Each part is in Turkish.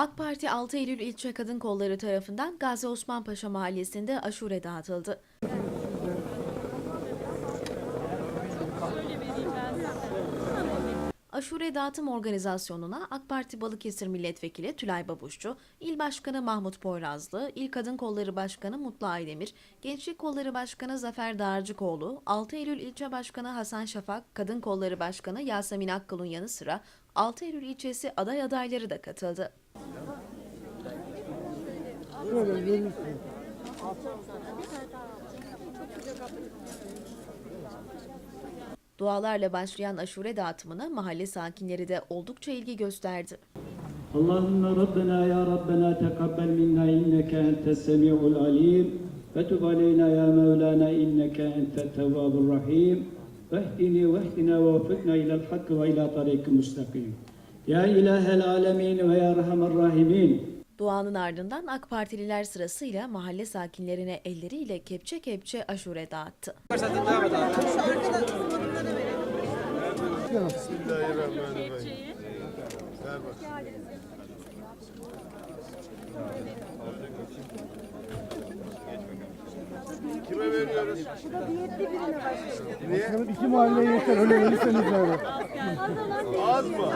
AK Parti 6 Eylül İlçe Kadın Kolları tarafından Gazi Osman Paşa Mahallesi'nde aşure dağıtıldı. Aşure dağıtım organizasyonuna AK Parti Balıkesir Milletvekili Tülay Babuşçu, İl Başkanı Mahmut Poyrazlı, İl Kadın Kolları Başkanı Mutlu Aydemir, Gençlik Kolları Başkanı Zafer Dağarcıkoğlu, 6 Eylül İlçe Başkanı Hasan Şafak, Kadın Kolları Başkanı Yasemin Akkul'un yanı sıra 6 Eylül ilçesi aday adayları da katıldı. Dualarla başlayan aşure dağıtımına mahalle sakinleri de oldukça ilgi gösterdi. Allahümme Rabbena ya Rabbena tekabbel minna inneke entes semi'ul alim ve tub aleyna ya Mevlana inneke entet tevvabur rahim vehdini vehdina ve ufukna ilel hakkı ve ila tarikı müstakim. Ya ilahel alemin ve ya rahamer rahimin Duanın ardından AK Partililer sırasıyla mahalle sakinlerine elleriyle kepçe kepçe aşure dağıttı. Bismillahirrahmanirrahim. Ver bak. Kime veriyoruz? Niye? İki mahalle yeter öyle verirseniz yani. Az mı?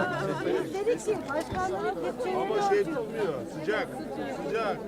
Kepçeyle Ama şey tutmuyor. Sıcak. Sıcak.